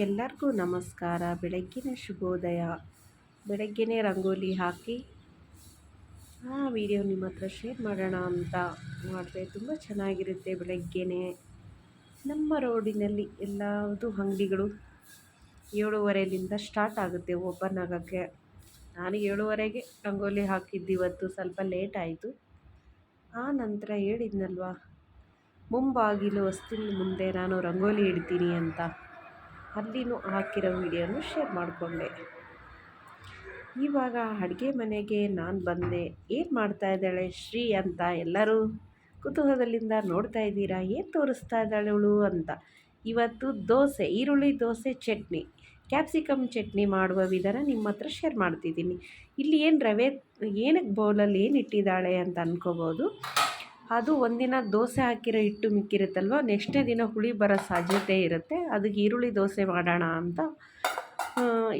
ಎಲ್ಲರಿಗೂ ನಮಸ್ಕಾರ. ಬೆಳಗ್ಗಿನ ಶುಭೋದಯ. ಬೆಳಗ್ಗೆನೇ ರಂಗೋಲಿ ಹಾಕಿ ಆ ವಿಡಿಯೋ ನಿಮ್ಮ ಹತ್ರ ಶೇರ್ ಮಾಡೋಣ ಅಂತ ಮಾಡಿದೆ. ತುಂಬ ಚೆನ್ನಾಗಿರುತ್ತೆ ಬೆಳಗ್ಗೆನೇ. ನಮ್ಮ ರೋಡಿನಲ್ಲಿ ಎಲ್ಲದು ಅಂಗಡಿಗಳು ಏಳುವರೆಯಿಂದ ಸ್ಟಾರ್ಟ್ ಆಗುತ್ತೆ ಓಪನ್ ಆಗೋಕ್ಕೆ. ನಾನು ಏಳುವರೆಗೆ ರಂಗೋಲಿ ಹಾಕಿದ್ದು ಇವತ್ತು ಸ್ವಲ್ಪ ಲೇಟ್ ಆಯಿತು. ಆ ನಂತರ ಹೇಳಿದ್ನಲ್ವಾ, ಮುಂಬಾಗಿಲು ವಸ್ತುವಿನ ಮುಂದೆ ನಾನು ರಂಗೋಲಿ ಇಡ್ತೀನಿ ಅಂತ. ಅಲ್ಲಿನೂ ಹಾಕಿರೋ ವಿಡಿಯೋನು ಶೇರ್ ಮಾಡಿಕೊಂಡೆ. ಇವಾಗ ಅಡುಗೆ ಮನೆಗೆ ನಾನು ಬಂದೆ. ಏನು ಮಾಡ್ತಾ ಇದ್ದಾಳೆ ಶ್ರೀ ಅಂತ ಎಲ್ಲರೂ ಕುತೂಹಲದಿಂದ ನೋಡ್ತಾ ಇದ್ದೀರಾ? ಏನು ತೋರಿಸ್ತಾ ಇದ್ದಾಳೆ ಅವಳು ಅಂತ. ಇವತ್ತು ದೋಸೆ, ಈರುಳ್ಳಿ ದೋಸೆ ಚಟ್ನಿ. ಕ್ಯಾಪ್ಸಿಕಮ್ ಚಟ್ನಿ ಮಾಡುವ ವಿಧಾನ ನಿಮ್ಮ ಹತ್ರ ಶೇರ್ ಮಾಡ್ತಿದ್ದೀನಿ. ಇಲ್ಲಿ ಏನು ರವೆ, ಏನಕ್ಕೆ ಬೌಲಲ್ಲಿ ಏನು ಇಟ್ಟಿದ್ದಾಳೆ ಅಂತ ಅಂದ್ಕೋಬೋದು ಅದು ಒಂದಿನ ದೋಸೆ ಹಾಕಿರೋ ಹಿಟ್ಟು ಮಿಕ್ಕಿರುತ್ತಲ್ವ? ನೆಕ್ಸ್ಟೇ ದಿನ ಹುಳಿ ಬರೋ ಸಾಧ್ಯತೆ ಇರುತ್ತೆ. ಅದಕ್ಕೆ ಈರುಳ್ಳಿ ದೋಸೆ ಮಾಡೋಣ ಅಂತ.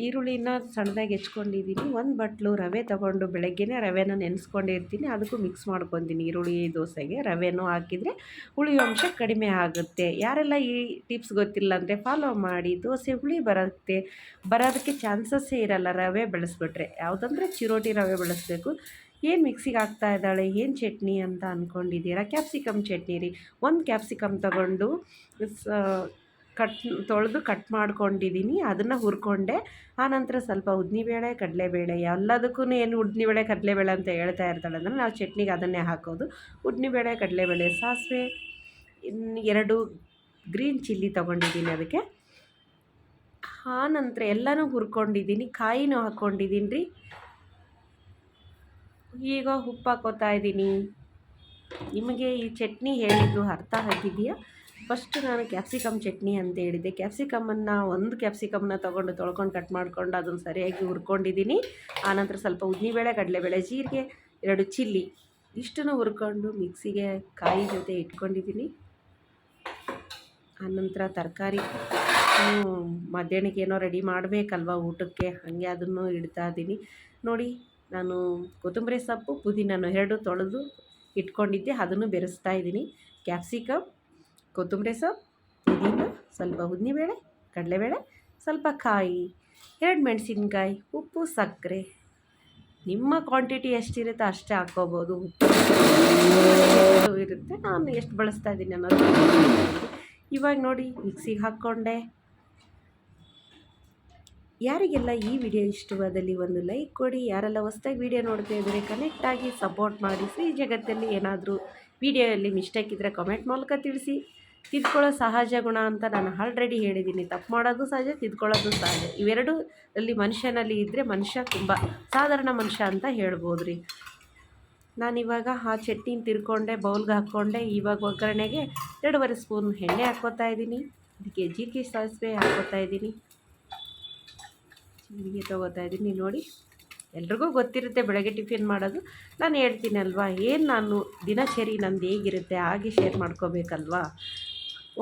ಈರುಳ್ಳಿನ ಸಣ್ಣದಾಗಿ ಹೆಚ್ಕೊಂಡಿದ್ದೀನಿ. ಒಂದು ಬಟ್ಲು ರವೆ ತಗೊಂಡು ಬೆಳಗ್ಗೆನೇ ರವೆನ ನೆನೆಸ್ಕೊಂಡಿರ್ತೀನಿ. ಅದಕ್ಕೂ ಮಿಕ್ಸ್ ಮಾಡ್ಕೊತೀನಿ ಈರುಳ್ಳಿ ದೋಸೆಗೆ. ರವೆನೂ ಹಾಕಿದರೆ ಹುಳಿ ಅಂಶ ಕಡಿಮೆ ಆಗುತ್ತೆ. ಯಾರೆಲ್ಲ ಈ ಟಿಪ್ಸ್ ಗೊತ್ತಿಲ್ಲ ಅಂದರೆ ಫಾಲೋ ಮಾಡಿ. ದೋಸೆ ಹುಳಿ ಬರುತ್ತೆ. ಬರೋದಕ್ಕೆ ಚಾನ್ಸಸ್ಸೇ ಇರಲ್ಲ. ರವೆ ಬೆಳೆಸ್ಬಿಟ್ರೆ. ಯಾವುದಂದ್ರೆ ಚಿರೋಟಿ ರವೆ ಬೆಳೆಸ್ಬೇಕು. ಏನು ಮಿಕ್ಸಿಗೆ ಹಾಕ್ತಾ ಇದ್ದಾಳೆ? ಏನು ಚಟ್ನಿ ಅಂತ ಅಂದ್ಕೊಂಡಿದ್ದೀರಾ ಕ್ಯಾಪ್ಸಿಕಮ್ ಚಟ್ನಿ ರೀ. ಒಂದು ಕ್ಯಾಪ್ಸಿಕಮ್ ತಗೊಂಡು ಕಟ್ ತೊಳೆದು ಕಟ್ ಮಾಡ್ಕೊಂಡಿದ್ದೀನಿ ಅದನ್ನು ಹುರ್ಕೊಂಡೆ. ಆನಂತರ ಸ್ವಲ್ಪ ಉದ್ದಿನಬೇಳೆ, ಕಡಲೆಬೇಳೆ ಎಲ್ಲದಕ್ಕೂ ಏನು ಉದ್ದಿನಬೇಳೆ, ಕಡಲೆಬೇಳೆ ಅಂತ ಹೇಳ್ತಾ ಇರ್ತಾಳೆ ಅಂದರೆ ನಾವು ಚಟ್ನಿಗೆ ಅದನ್ನೇ ಹಾಕೋದು. ಉದ್ದಿನಬೇಳೆ, ಕಡಲೆಬೇಳೆ ಸಾಸಿವೆ ಇನ್ನು ಎರಡು ಗ್ರೀನ್ ಚಿಲ್ಲಿ ತೊಗೊಂಡಿದ್ದೀನಿ ಅದಕ್ಕೆ. ಆನಂತರ ಎಲ್ಲನೂ ಹುರ್ಕೊಂಡಿದ್ದೀನಿ ಕಾಯಿನೂ ಹಾಕ್ಕೊಂಡಿದ್ದೀನಿ ರೀ. ಈಗ ಉಪ್ಪು ಹಾಕೋತಾ ಇದ್ದೀನಿ. ನಿಮಗೆ ಈ ಚಟ್ನಿ ಹೇಳಿದ್ದು ಅರ್ಥ ಆಗಿದೆಯಾ? ಫಸ್ಟ್ ನಾನು ಕ್ಯಾಪ್ಸಿಕಮ್ ಚಟ್ನಿ ಅಂತ ಹೇಳಿದ್ದೆ ಕ್ಯಾಪ್ಸಿಕಮನ್ನು ಒಂದು ಕ್ಯಾಪ್ಸಿಕಮ್ನ ತೊಗೊಂಡು ತೊಳ್ಕೊಂಡು ಕಟ್ ಮಾಡ್ಕೊಂಡು ಅದನ್ನು ಸರಿಯಾಗಿ ಹುರ್ಕೊಂಡಿದ್ದೀನಿ. ಆನಂತರ ಸ್ವಲ್ಪ ಉದ್ದಿನಬೇಳೆ, ಕಡಲೆಬೇಳೆ, ಜೀರಿಗೆ, ಎರಡು ಚಿಲ್ಲಿ ಇಷ್ಟನ್ನು ಹುರ್ಕೊಂಡು ಮಿಕ್ಸಿಗೆ ಕಾಯಿ ಜೊತೆ ಇಟ್ಕೊಂಡಿದ್ದೀನಿ. ಆನಂತರ ತರಕಾರಿ ಮಧ್ಯಾಹ್ನಕ್ಕೆ ಏನೋ ರೆಡಿ ಮಾಡಬೇಕಲ್ವ ಊಟಕ್ಕೆ? ಹಾಗೆ ಅದನ್ನು ಇಡ್ತಾ ಇದ್ದೀನಿ. ನೋಡಿ ನಾನು ಕೊತ್ತಂಬರಿ ಸೊಪ್ಪು ಪುದೀನನ ಎರಡು ತೊಳೆದು ಇಟ್ಕೊಂಡಿದ್ದೆ, ಅದನ್ನು ಬೆರೆಸ್ತಾ ಇದ್ದೀನಿ. ಕ್ಯಾಪ್ಸಿಕಮ್, ಕೊತ್ತಂಬರಿ ಸೊಪ್ಪು, ಪುದೀನ, ಸ್ವಲ್ಪ ಉದ್ದಿನಬೇಳೆ ಕಡಲೆಬೇಳೆ, ಸ್ವಲ್ಪ ಕಾಯಿ, ಎರಡು ಮೆಣಸಿನ್ಕಾಯಿ, ಉಪ್ಪು, ಸಕ್ಕರೆ. ನಿಮ್ಮ ಕ್ವಾಂಟಿಟಿ ಎಷ್ಟಿರುತ್ತೋ ಅಷ್ಟೇ ಹಾಕ್ಕೋಬೋದು. ಉಪ್ಪು ಇರುತ್ತೆ, ನಾನು ಎಷ್ಟು ಬಳಸ್ತಾ ಇದ್ದೀನಿ ಅನ್ನೋದು. ಇವಾಗ ನೋಡಿ, ಮಿಕ್ಸಿಗೆ ಹಾಕ್ಕೊಂಡೆ. ಯಾರಿಗೆಲ್ಲ ಈ ವಿಡಿಯೋ ಇಷ್ಟವಾದಲ್ಲಿ ಒಂದು ಲೈಕ್ ಕೊಡಿ, ಯಾರೆಲ್ಲ ಹೊಸ್ದಾಗಿ ವಿಡಿಯೋ ನೋಡ್ತಾ ಇದ್ದರೆ ಕನೆಕ್ಟ್ ಆಗಿ ಸಪೋರ್ಟ್ ಮಾಡಿ ಫ್ರೀ ಜಗತ್ತಲ್ಲಿ ಏನಾದರೂ ವಿಡಿಯೋಯಲ್ಲಿ ಮಿಸ್ಟೇಕ್ ಇದ್ದರೆ ಕಮೆಂಟ್ ಮೂಲಕ ತಿಳಿಸಿ. ತಿದ್ಕೊಳ್ಳೋ ಸಹಜ ಗುಣ ಅಂತ ನಾನು ಆಲ್ರೆಡಿ ಹೇಳಿದ್ದೀನಿ. ತಪ್ಪು ಮಾಡೋದು ಸಹಜ, ತಿದ್ಕೊಳ್ಳೋದು ಸಹಜ. ಇವೆರಡೂ ಅಲ್ಲಿ ಮನುಷ್ಯನಲ್ಲಿ ಇದ್ದರೆ ಮನುಷ್ಯ ತುಂಬ ಸಾಧಾರಣ ಮನುಷ್ಯ ಅಂತ ಹೇಳ್ಬೋದು ರೀ ನಾನಿವಾಗ ಆ ಚಟ್ನಿನ ತಿರ್ಕೊಂಡೆ, ಬೌಲ್ಗೆ ಹಾಕ್ಕೊಂಡೆ, ಇವಾಗ ಒಗ್ಗರಣೆಗೆ ಎರಡೂವರೆ ಸ್ಪೂನ್ ಎಣ್ಣೆ ಹಾಕ್ಕೋತಾ ಇದ್ದೀನಿ. ಅದಕ್ಕೆ ಜೀರಿಗೆ ಸಾಸಿವೆ ಹಾಕ್ಕೋತಾ ಇದ್ದೀನಿ. ಹೀಗೆ ತೊಗೋತಾ ಇದ್ದೀನಿ ನೋಡಿ. ಎಲ್ರಿಗೂ ಗೊತ್ತಿರುತ್ತೆ ಬೆಳಗ್ಗೆ ಟಿಫಿನ್ ಮಾಡೋದು. ನಾನು ಹೇಳ್ತೀನಲ್ವಾ ಏನು ನಾನು ದಿನಚರಿ ನಂದು ಹೇಗಿರುತ್ತೆ ಹಾಗೆ ಶೇರ್ ಮಾಡ್ಕೋಬೇಕಲ್ವಾ?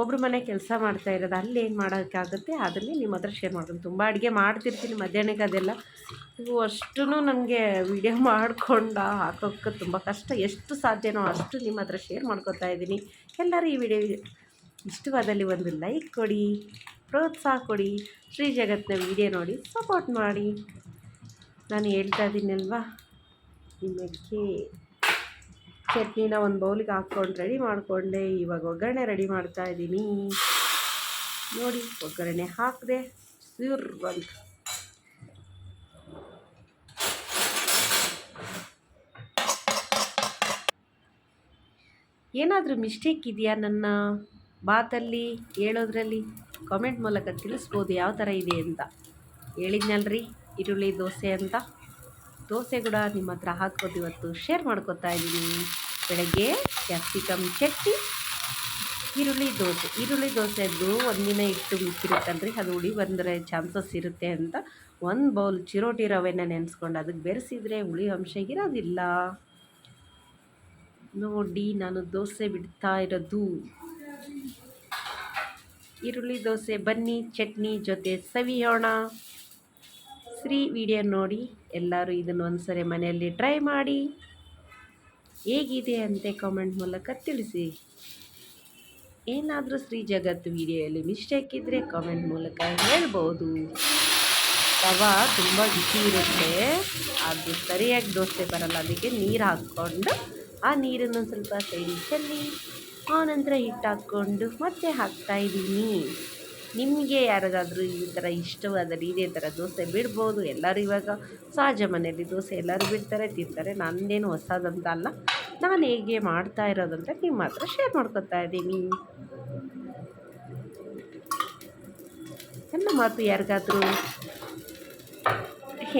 ಒಬ್ರು ಮನೆ ಕೆಲಸ ಮಾಡ್ತಾ ಇರೋದು, ಅಲ್ಲಿ ಏನು ಮಾಡೋಕ್ಕಾಗುತ್ತೆ ಅದನ್ನೇ ನಿಮ್ಮ ಹತ್ರ ಶೇರ್ ಮಾಡ್ತೀನಿ ತುಂಬ ಅಡುಗೆ ಮಾಡ್ತಿರ್ತೀನಿ ಮಧ್ಯಾಹ್ನಕ್ಕೆ ಅದೆಲ್ಲ. ಇವು ಅಷ್ಟು ನನಗೆ ವಿಡಿಯೋ ಮಾಡಿಕೊಂಡು ಹಾಕೋಕ್ಕೆ ತುಂಬ ಕಷ್ಟ. ಎಷ್ಟು ಸಾಧ್ಯನೋ ಅಷ್ಟು ನಿಮ್ಮ ಹತ್ರ ಶೇರ್ ಮಾಡ್ಕೊತಾ ಇದ್ದೀನಿ. ಎಲ್ಲರೂ ಈ ವಿಡಿಯೋ ಇಷ್ಟವಾದಲ್ಲಿ ಒಂದು ಲೈಕ್ ಕೊಡಿ. ಪ್ರೋತ್ಸಾಹ ಕೊಡಿ. ಶ್ರೀ ಜಗತ್ತಿನ ವಿಡಿಯೋ ನೋಡಿ ಸಪೋರ್ಟ್ ಮಾಡಿ. ನಾನು ಹೇಳ್ತಾ ಇದ್ದೀನಲ್ವಾ? ನಿಮಗೆ ಚಟ್ನಿನ ಒಂದು ಬೌಲಿಗೆ ಹಾಕ್ಕೊಂಡು ರೆಡಿ ಮಾಡಿಕೊಂಡೆ. ಇವಾಗ ಒಗ್ಗರಣೆ ರೆಡಿ ಮಾಡ್ತಾ ಇದ್ದೀನಿ. ನೋಡಿ, ಒಗ್ಗರಣೆ ಹಾಕಿದೆ ಸ್ಯೂರ್ ಬಂತು ಏನಾದರೂ ಮಿಸ್ಟೇಕ್ ಇದೆಯಾ ನನ್ನ? ಬಾತಲ್ಲಿ ಹೇಳೋದ್ರಲ್ಲಿ ಕಾಮೆಂಟ್ ಮೂಲಕ ತಿಳಿಸ್ಬೋದು ಯಾವ ಥರ ಇದೆ ಅಂತ. ಹೇಳಿದ್ನಲ್ರಿ, ಈರುಳ್ಳಿ ದೋಸೆ ಅಂತ. ದೋಸೆ ಕೂಡ ನಿಮ್ಮ ಹತ್ರ ಹಾಕ್ಬೋದು ಇವತ್ತು. ಶೇರ್ ಮಾಡ್ಕೊತಾ ಇದ್ದೀನಿ. ಬೆಳಗ್ಗೆ ಕ್ಯಾಪ್ಸಿಕಮ್ ಚಟ್ನಿ, ಈರುಳ್ಳಿ ದೋಸೆ. ಈರುಳ್ಳಿ ದೋಸೆದ್ದು ಒಂದಿನ ಇಟ್ಟು ಮಿಕ್ಕಿರುತ್ತಲ್ರಿ ಅದು ಹುಳಿ ಬಂದರೆ ಚಾನ್ಸಸ್ ಇರುತ್ತೆ ಅಂತ. ಒಂದು ಬೌಲ್ ಚಿರೋಟಿ ರವೆನ ನೆನೆಸ್ಕೊಂಡು ಅದಕ್ಕೆ ಬೆರೆಸಿದರೆ ಹುಳಿ ಅಂಶ ಇರೋದಿಲ್ಲ. ನೋಡಿ, ನಾನು ದೋಸೆ ಬಿಡ್ತಾ ಇರೋದು. ಈರುಳ್ಳಿ ದೋಸೆ, ಬನ್ನಿ, ಚಟ್ನಿ ಜೊತೆ ಸವಿಯೋಣ. ಶ್ರೀ ವಿಡಿಯೋ ನೋಡಿ ಎಲ್ಲರೂ ಇದನ್ನು ಒಂದ್ಸರಿ ಮನೆಯಲ್ಲಿ ಟ್ರೈ ಮಾಡಿ. ಹೇಗಿದೆ ಅಂತೆ ಕಾಮೆಂಟ್ ಮೂಲಕ ತಿಳಿಸಿ. ಏನಾದರೂ ಶ್ರೀ ಜಗತ್ ವಿಡಿಯೋಯಲ್ಲಿ ಮಿಸ್ಟೇಕ್ ಇದ್ದರೆ ಕಾಮೆಂಟ್ ಮೂಲಕ ಹೇಳ್ಬೋದು. ತವಾ ತುಂಬ ಬಿಸಿ ಇರುತ್ತೆ. ಅದು ಸರಿಯಾಗಿ ದೋಸೆ ಬರಲ್ಲ. ಅದಕ್ಕೆ ನೀರು ಹಾಕ್ಕೊಂಡು ಆ ನೀರನ್ನು ಸ್ವಲ್ಪ ಸೈಡಿಗೆ ಚೆಲ್ಲಿ ಆನಂತರ ಹಿಟ್ಟು ಹಾಕ್ಕೊಂಡು ಮತ್ತೆ ಹಾಕ್ತಾಯಿದ್ದೀನಿ ನಿಮಗೆ ಯಾರಿಗಾದರೂ ಈ ಥರ ಇಷ್ಟವಾದರೆ ಇದೇ ಥರ ದೋಸೆ ಬಿಡ್ಬೋದು? ಎಲ್ಲರೂ ಇವಾಗ ಸಹಜ ಮನೆಯಲ್ಲಿ ದೋಸೆ ಎಲ್ಲರೂ ಬಿಡ್ತಾರೆ, ತಿಂತಾರೆ. ನಂದೇನು ಹೊಸದಂತ ಅಲ್ಲ. ನಾನು ಹೇಗೆ ಮಾಡ್ತಾ ಇರೋದಂತ ನಿಮ್ಮ ಹತ್ರ ಶೇರ್ ಮಾಡ್ಕೊತಾ ಇದ್ದೀನಿ. ನನ್ನ ಮಾತು ಯಾರಿಗಾದರೂ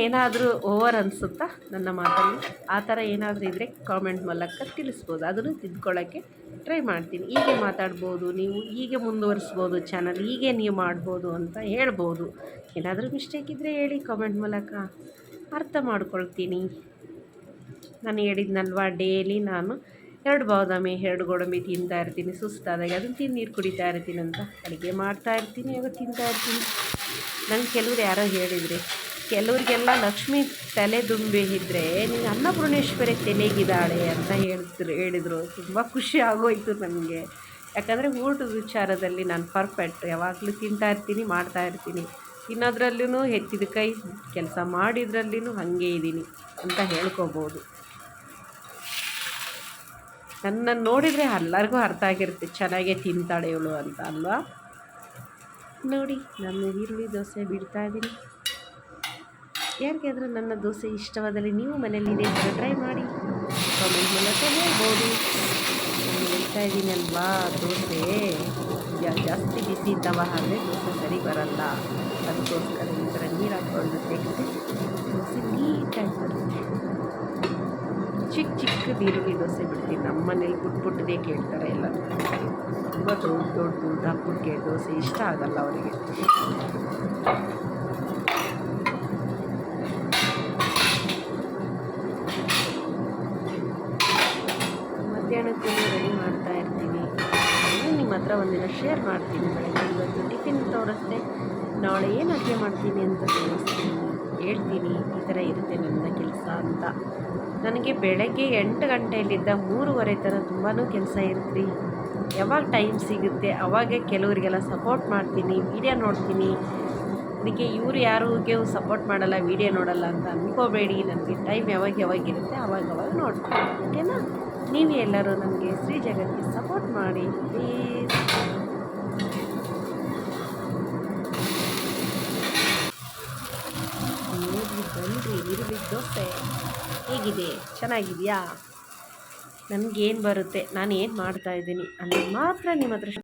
ಏನಾದರೂ ಓವರ್ ಅನಿಸುತ್ತಾ ನನ್ನ ಮಾತಲ್ಲಿ? ಆ ಥರ ಏನಾದರೂ ಇದ್ದರೆ ಕಾಮೆಂಟ್ ಮೂಲಕ ತಿಳಿಸ್ಬೋದು. ಅದನ್ನು ತಿದ್ಕೊಳ್ಳೋಕ್ಕೆ ಟ್ರೈ ಮಾಡ್ತೀನಿ. ಹೀಗೆ ಮಾತಾಡ್ಬೋದು, ನೀವು ಹೀಗೆ ಮುಂದುವರಿಸ್ಬೋದು ಚಾನಲ್ ಹೀಗೆ ನೀವು ಮಾಡ್ಬೋದು ಅಂತ ಹೇಳ್ಬೋದು. ಏನಾದರೂ ಮಿಸ್ಟೇಕ್ ಇದ್ದರೆ ಹೇಳಿ ಕಾಮೆಂಟ್ ಮೂಲಕ. ಅರ್ಥ ಮಾಡ್ಕೊಳ್ತೀನಿ. ನಾನು ಹೇಳಿದ್ನಲ್ವ ಡೇಲಿ ನಾನು ಎರಡು ಬಾದಾಮಿ, ಎರಡು ಗೋಡಂಬಿ ತಿಂತಾ ಇರ್ತೀನಿ. ಸುಸ್ತಾದಾಗ ಅದನ್ನು ತಿಂದು ನೀರು ಕುಡಿತಾ ಇರ್ತೀನಿ ಅಂತ ಅಡುಗೆ ಮಾಡ್ತಾ ಇರ್ತೀನಿ ಅದು ತಿಂತಾ ಇರ್ತೀನಿ. ನಂಗೆ ಕೆಲವ್ರು ಯಾರೋ ಹೇಳಿದ್ರಿ. ಕೆಲವ್ರಿಗೆಲ್ಲ ಲಕ್ಷ್ಮಿ ತಲೆ ದುಂಬಿ ಇದ್ದರೆ ನೀನು ಅನ್ನಪೂರ್ಣೇಶ್ವರಿ ತಲೆಗಿದ್ದಾಳೆ ಅಂತ ಹೇಳಿದ್ರು ಹೇಳಿದರು. ತುಂಬ ಖುಷಿ ಆಗೋಯ್ತು ನನಗೆ. ಯಾಕಂದರೆ ಊಟದ ವಿಚಾರದಲ್ಲಿ ನಾನು ಪರ್ಫೆಕ್ಟ್ ಯಾವಾಗಲೂ ತಿಂತಾ ಇರ್ತೀನಿ, ಮಾಡ್ತಾ ಇರ್ತೀನಿ. ತಿನ್ನೋದ್ರಲ್ಲೂ ಎತ್ತಿದ ಕೈ, ಕೆಲಸ ಮಾಡಿದ್ರಲ್ಲಿನೂ ಹಾಗೆ ಇದ್ದೀನಿ ಅಂತ ಹೇಳ್ಕೊಬೋದು. ನನ್ನನ್ನು ನೋಡಿದರೆ ಎಲ್ಲರಿಗೂ ಅರ್ಥ ಆಗಿರುತ್ತೆ, ಚೆನ್ನಾಗೇ ತಿಂತಾಳೆ ಇವಳು ಅಂತ ಅಲ್ವಾ? ನೋಡಿ, ನಾನು ಈರುಳ್ಳಿ ದೋಸೆ ಬಿಡ್ತಾ ಇದ್ದೀನಿ. ಯಾರಿಗಾದರೂ ನನ್ನ ದೋಸೆ ಇಷ್ಟವಾದಲ್ಲಿ ನೀವು ಮನೇಲಿ ಇದೇ ಟ್ರೈ ಮಾಡಿ. ಕಾಮೆಂಟ್ ಮೂಲಕ ಹೇಳ್ಬೋದು. ಹೇಳ್ತಾ ಇದ್ದೀನಿ ಅಲ್ವಾ, ದೋಸೆ ಜಾಸ್ತಿ ಬಿಸಿ ಇದ್ದಾವ ಆದರೆ ದೋಸೆ ಸರಿ ಬರಲ್ಲ. ಅದಕ್ಕೋಸ್ಕರ ಈ ಥರ ನೀರು ಹಾಕ್ಕೊಂಡು ತೆಗೆದು ದೋಸೆ ನೀಟಾಗಿ ಬರುತ್ತೆ. ಚಿಕ್ಕ ಚಿಕ್ಕ ಬೀರುಳ್ಳಿ ದೋಸೆ ಬಿಡ್ತೀನಿ. ನಮ್ಮ ಮನೇಲಿ ಪುಟ್ ಪುಟ್ಟದೇ ಕೇಳ್ತಾರೆ ಎಲ್ಲ ತುಂಬ ದೊಡ್ಡ ದೊಡ್ಡ ದಪ್ಪಕ್ಕೆ ದೋಸೆ ಇಷ್ಟ ಆಗಲ್ಲ ಅವರಿಗೆ ಮಧ್ಯಾಹ್ನಕ್ಕೂ ರೆಡಿ ಮಾಡ್ತಾ ಇರ್ತೀನಿ ಅದನ್ನು ಒಂದಿನ ಶೇರ್ ಮಾಡ್ತೀನಿ ಬೆಳಗ್ಗೆ ಇವತ್ತು ಟಿಫಿನ್ ತೋರಿಸ್ದೆ. ನಾಳೆ ಏನು ಅಡುಗೆ ಮಾಡ್ತೀನಿ ಅಂತ ತೋರಿಸ್ತೀನಿ. ಹೇಳ್ತೀನಿ, ಈ ಥರ ಇರುತ್ತೆ ನನ್ನ ಕೆಲಸ ಅಂತ. ನನಗೆ ಬೆಳಗ್ಗೆ ಎಂಟು ಗಂಟೆಯಲ್ಲಿದ್ದ ಮೂರುವರೆ ಥರ ತುಂಬಾ ಕೆಲಸ ಇರುತ್ತೆ. ಯಾವಾಗ ಟೈಮ್ ಸಿಗುತ್ತೆ, ಅವಾಗೆ ಕೆಲವರಿಗೆಲ್ಲ ಸಪೋರ್ಟ್ ಮಾಡ್ತೀನಿ ವೀಡಿಯೋ ನೋಡ್ತೀನಿ. ಅದಕ್ಕೆ ಇವರು ಯಾರಿಗೆ ಸಪೋರ್ಟ್ ಮಾಡಲ್ಲ ವೀಡಿಯೋ ನೋಡಲ್ಲ ಅಂತ ಅಂದ್ಕೋಬೇಡಿ ನನಗೆ ಟೈಮ್ ಯಾವಾಗ ಯಾವಾಗ ಇರುತ್ತೆ, ಅವಾಗ ಅವಾಗ ನೋಡ್ತೀನಿ. ಓಕೆನಾ ನೀವು ಎಲ್ಲರೂ ನನಗೆ ಶ್ರೀ ಜಗತ್ತಿಗೆ ಸಪೋರ್ಟ್ ಮಾಡಿ ಪ್ಲೀಸ್ ನೋಡ್ರಿ ಬನ್ನಿರಿ ಈರುಳ್ಳಿ ದೋಸೆ ಹೇಗಿದೆ ಚೆನ್ನಾಗಿದೆಯಾ? ನನಗೇನು ಬರುತ್ತೆ? ನಾನು ಏನು ಮಾಡ್ತಾಯಿದ್ದೀನಿ ಅನ್ನೋದು ಮಾತ್ರ ನಿಮ್ಮ ಹತ್ರ